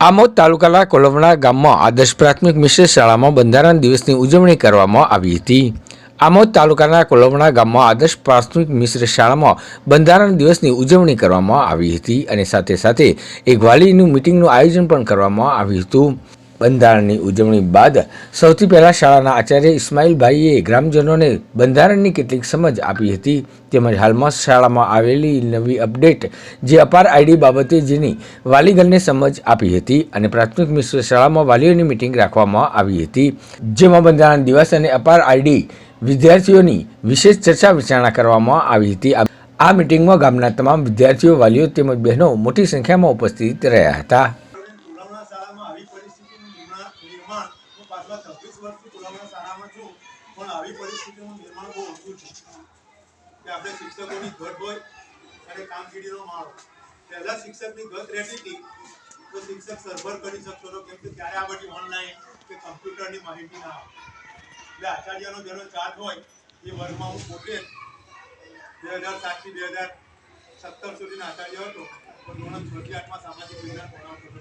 આમોદ તાલુકાના કોલવણા ગામમાં આદર્શ પ્રાથમિક મિશ્ર શાળામાં બંધારણ દિવસની ઉજવણી કરવામાં આવી હતી. આમોદ તાલુકાના કોલવણા ગામમાં આદર્શ પ્રાથમિક મિશ્ર શાળામાં બંધારણ દિવસની ઉજવણી કરવામાં આવી હતી અને સાથે સાથે એક વાલીનું મિટિંગનું આયોજન પણ કરવામાં આવ્યું હતું. બંધારણની ઉજવણી બાદ સૌથી પહેલાં શાળાના આચાર્ય ઇસ્માઇલભાઈએ ગ્રામજનોને બંધારણની કેટલીક સમજ આપી હતી. તેમજ હાલમાં શાળામાં આવેલી નવી અપડેટ જે અપાર આઈડી બાબતે જેની વાલીગણને સમજ આપી હતી અને પ્રાથમિક મિશ્ર શાળામાં વાલીઓની મિટિંગ રાખવામાં આવી હતી. જેમાં બંધારણ દિવસ અને અપાર આઈડી વિદ્યાર્થીઓની વિશેષ ચર્ચા વિચારણા કરવામાં આવી હતી. આ- મિટિંગમાં ગામના તમામ વિદ્યાર્થીઓ, વાલીઓ તેમજ બહેનો મોટી સંખ્યામાં ઉપસ્થિત રહ્યા હતા. નિર્માણ. હું પાછલા છવ્વીસ વર્ષથી પુલાવણા શાળામાં છું, પણ આવી પરિસ્થિતિનું નિર્માણ બહુ ઓછું છે. કે આપણે શિક્ષકોની ઘટ હોય અને કામગીરીનો માળો પહેલાં શિક્ષકની ઘટ રહેતી હતી, તો શિક્ષક સરભર કરી શકતો હતો, કેમ કે ત્યારે આ બધી ઓનલાઈન કે કમ્પ્યુટરની માહિતી ના આવે એટલે આચાર્યનો જેનો ચાર્જ હોય, એ વર્ગમાં હું પોતે બે હજાર સાતથી બે હજાર સત્તર સુધીના આચાર્ય હતો. પણ ધોરણ છ થી આઠમાં સામાજિક વિજ્ઞાન ભણાવતો હતો.